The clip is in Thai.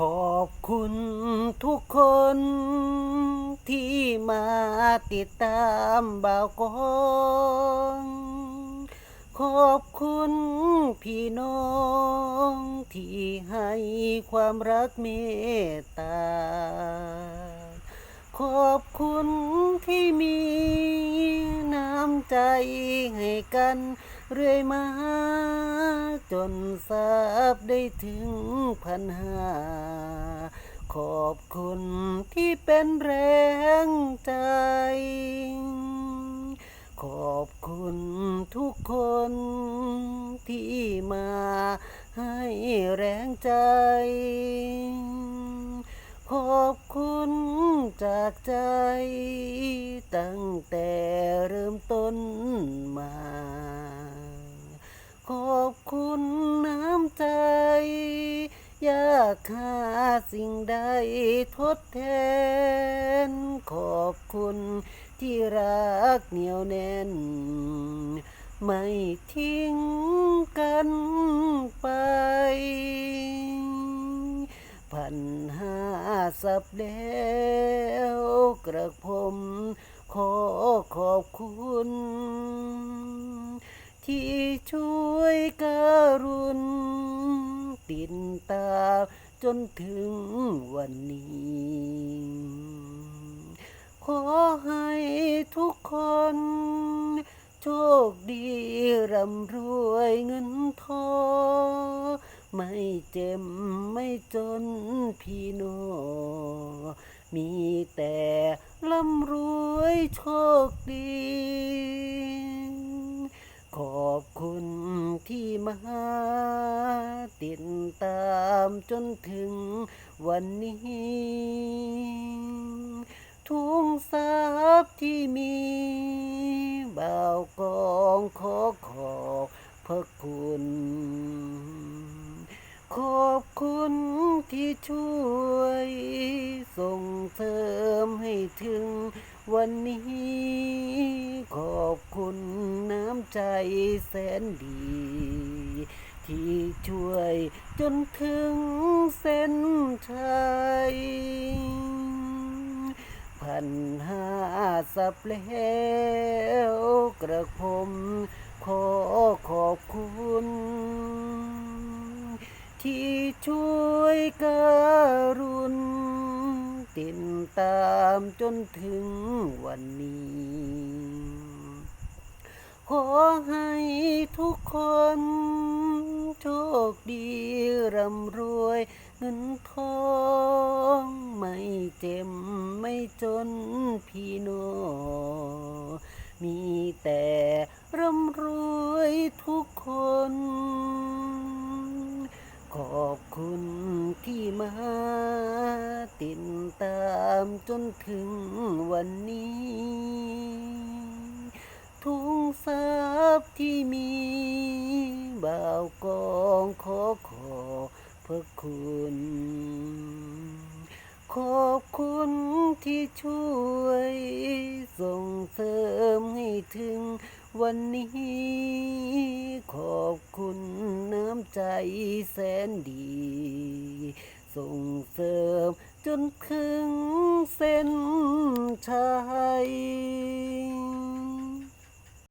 ขอบคุณทุกคนที่มาติดตามบ่าวกองขอบคุณพี่น้องที่ให้ความรักเมตตา ขอบคุณที่มีน้ำใจให้กัน เรื่อยมา จนทราบได้ถึงพันหาขอบคุณที่เป็นแรงใจ ขอบคุณทุกคนที่มาให้แรงใจ ขอบคุณจากใจตั้ง อยากหาสิ่งใดทดแทน ขอบคุณที่รักเหนียวแน่น ไม่ทิ้งกันไปพันห้าสับแล้วกระผมขอขอบคุณ ที่ช่วยการุณา จนถึงวันนี้ ขอให้ทุกคน โชคดีร่ำรวยเงินทองไม่เจ็บไม่จนพี่น้องมีแต่ร่ำรวยโชคดี ขอบคุณ ที่มาติดตามจนถึงวันนี้ ทุ่งทรัพย์ที่มีบ่าวกองขอขอบพระคุณ ขอบคุณที่ช่วยส่งเสริมให้ถึงวันนี้ ขอบคุณน้ำใจแสนดี ที่ช่วยจนถึงเส้นชัยพันห้าสับแล้วกระผมขอขอบคุณ ที่ช่วยกรุณติดตามจนถึงวันนี้ ขอให้ทุกคนโชคดีร่ำรวยเงินทองไม่เจ็บไม่จนพี่น้องมีแต่ร่ำรวยทุกคน ขอบคุณที่มาติดตามจนถึงวันนี้ ทุงทรัพย์ที่มีบ่าวกองขอขอบพระคุณ ขอบคุณที่ช่วยส่งเสริมให้ถึงวันนี้ ขอบคุณน้ำใจแสนดี ส่งเสริมจนถึงเส้นชัย